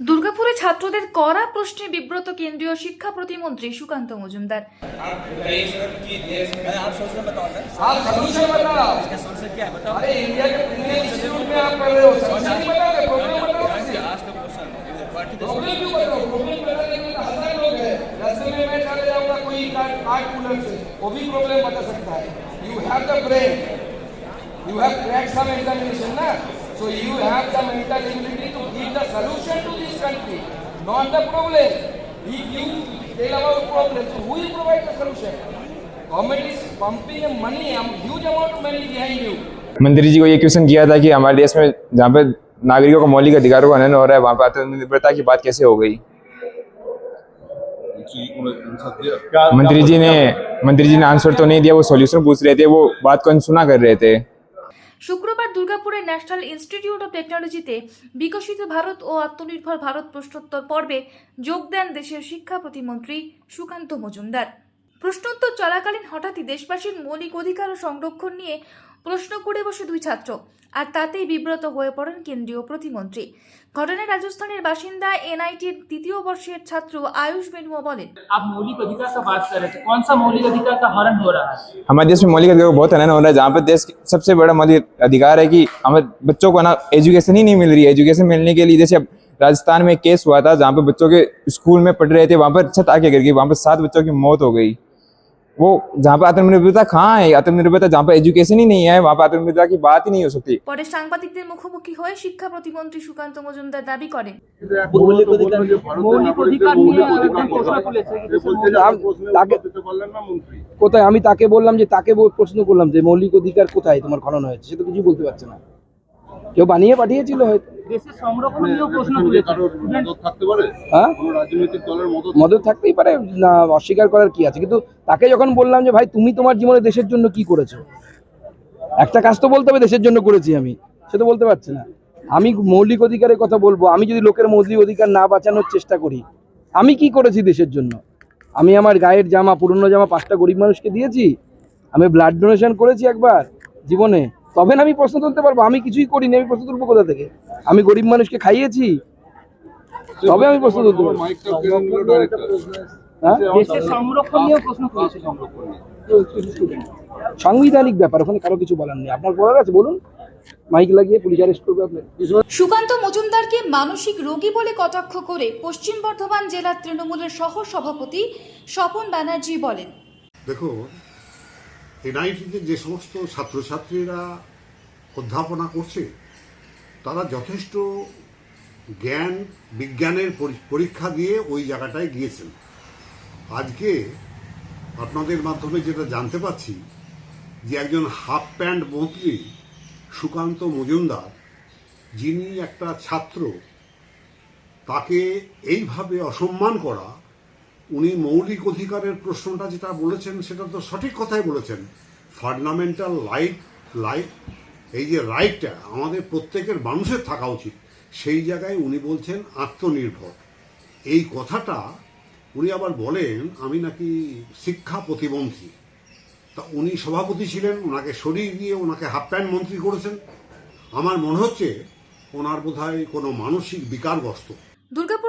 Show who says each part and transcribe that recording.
Speaker 1: দুর্গাপুরে ছাত্রদের কড়া প্রশ্নে বিব্রত কেন্দ্রীয় শিক্ষা প্রতিমন্ত্রী সুকান্ত মজুমদার
Speaker 2: आप सोल्यूशन बताओ अरे इंडिया के प्रीमियर इंस्टीट्यूट में आप कर रहे हो सोल्यूशन नहीं बताओगे प्रॉब्लम बताओ प्रॉब्लम क्यों बताओ प्रॉब्लम बताने के लिए हजार लोग हैं रास्ते में मैं चले जाऊंगा कोई कार कार कूलर से वो भी प्रॉब्लम बता सकता है you have the brain you have crack some examination ना so you have the mental ability to give the solution to this country not the problem if you tell about problem so who will provide the solution government is pumping a money a huge amount of money behind you
Speaker 3: मंत्री जी को ये question किया था कि हमारे देश में जहाँ पे नागरिकों को मौलिक अधिकारों का हनन हो रहा है वहाँ पे आत्मनिर्भरता की बात कैसे हो गई मंत्री जी ने मंत्री जी ने आंसर तो नहीं दिया वो सॉल्यूशन पूछ रहे थे वो बात को अनसुना कर रहे थे
Speaker 1: শুক্রবার দুর্গাপুরের ন্যাশনাল ইনস্টিটিউট অব টেকনোলজিতে বিকশিত ভারত ও আত্মনির্ভর ভারত প্রশ্নোত্তর পর্বে যোগ দেন দেশের শিক্ষা প্রতিমন্ত্রী সুকান্ত মজুমদার। প্রশ্নোত্তর চলাকালীন হঠাৎই দেশবাসীর মৌলিক অধিকার ও সংরক্ষণ নিয়ে প্রশ্ন করে বসে দুই ছাত্র আর তাতেই বিব্রত হয়ে পড়েন কেন্দ্রীয় প্রতিমন্ত্রী ঘটনায় রাজস্থানের বাসিন্দা এনআইটির তৃতীয় বর্ষের ছাত্র আয়ুষ বেনুয়া বলেন
Speaker 4: आप मौलिक अधिकार का बात कर रहे थे कौन सा मौलिक अधिकार का हरण हो रहा है
Speaker 3: हमारे देश में मौलिक अधिकार का बहुत हनन हो रहा है जहाँ पे देश का सबसे बड़ा मौलिक अधिकार है कि हमें बच्चों को ना एजुकेशन ही नहीं मिल रही है एजुकेशन मिलने के लिए जैसे अब राजस्थान में एक केस हुआ था जहाँ पे बच्चों के स्कूल में पढ़ रहे थे वहाँ पर छत आके गिर गई वहाँ पर सात बच्चों की मौत हो गई वो जहाँ पे आत्मनिर्भरता कहाँ है आत्मनिर्भरता जहाँ पे एजुकेशन ही नहीं है वहाँ पे आत्मनिर्भरता की बात ही नहीं हो सकती
Speaker 1: পরে সাংবাদিকদের মুখোমুখি হয়ে শিক্ষা প্রতিমন্ত্রী সুকান্ত মজুমদার দাবি করেন
Speaker 4: মৌলিক অধিকার মৌলিক অধিকার নিয়ে একজন প্রশ্ন তুলেছে কি দেশের মৌলিক-
Speaker 5: তাকে কোথায় আমি তাকে বললাম যে তাকে বল- প্রশ্ন করলাম যে মৌলিক অধিকার কোথায় তোমার খনন হয়েছে সে তো কিছু বলতে পারছে না কেউ বানিয়ে পাঠিয়েছিল হয়তো। হ্যাঁ? মদত? থাকতেই পারে না অস্বীকার করার কি আছে? কিন্তু তাকে যখন বললাম যে ভাই তুমি তোমার জীবনে দেশের জন্য কি করেছ? একটা কাজ তো বলতে হবে দেশের জন্য করেছি আমি। সে তো বলতে পারছে না। আমি মৌলিক অধিকারের কথা বলব আমি যদি লোকের মৌলিক অধিকার না বাঁচানোর চেষ্টা করি আমি কি করেছি দেশের জন্য? আমি আমার গায়ের জামা পুরনো জামা পাঁচটা গরিব মানুষকে দিয়েছি? আমি ব্লাড ডোনেশন করেছি একবার জীবনে? তবে না আমি প্রশ্ন তুলতে পারব আমি কিছুই করিনি আমি প্রশ্ন তুলবো কোথা থেকে? আমি গরিব মানুষকে খাইয়েছি তবে আমি প্রশ্ন তুলতে পারব। হ্যাঁ? সাংবিধানিক ব্যাপার ওখানে কারও কিছু বলার নেই। আপনার বলার আছে বলুন। মাইক লাগিয়ে পুলিশ অ্যারেস্ট করবে আপনার
Speaker 1: সুকান্ত মজুমদারকে মানসিক রোগী বলে কটাক্ষ করে পশ্চিম বর্ধমান জেলার তৃণমূলের সহ সভাপতি স্বপন ব্যানার্জি বলেন।
Speaker 6: দেখো এনআইটিতে যে সমস্ত ছাত্রছাত্রীরা অধ্যাপনা করছে, তারা যথেষ্ট জ্ঞান, বিজ্ঞানের পরীক্ষা দিয়ে ওই জায়গাটায় গিয়েছেন। আজকে আপনাদের মাধ্যমে যেটা জানতে পারছি, যে একজন হাফ প্যান্ট মন্ত্রী সুকান্ত মজুমদার, যিনি একটা ছাত্র, তাকে এইভাবে অসম্মান করা উনি মৌলিক অধিকারের প্রশ্নটা যেটা বলেছেন, সেটা তো সঠিক কথাই বলেছেন। ফান্ডামেন্টাল লাইট লাইট এই যে রাইটটা আমাদের প্রত্যেকের মানুষের থাকা উচিত। সেই জায়গায় উনি বলছেন আত্মনির্ভর। এই কথাটা উনি আবার বলেন, আমি নাকি শিক্ষা প্রতিবন্ধী। তা উনি সভাপতি ছিলেন, ওনাকে সরিয়ে দিয়ে ওনাকে হাফ প্যান্ট মন্ত্রী করেছেন। আমার মনে হচ্ছে ওনার বোধহয় কোনো মানসিক বিকারগ্রস্ত।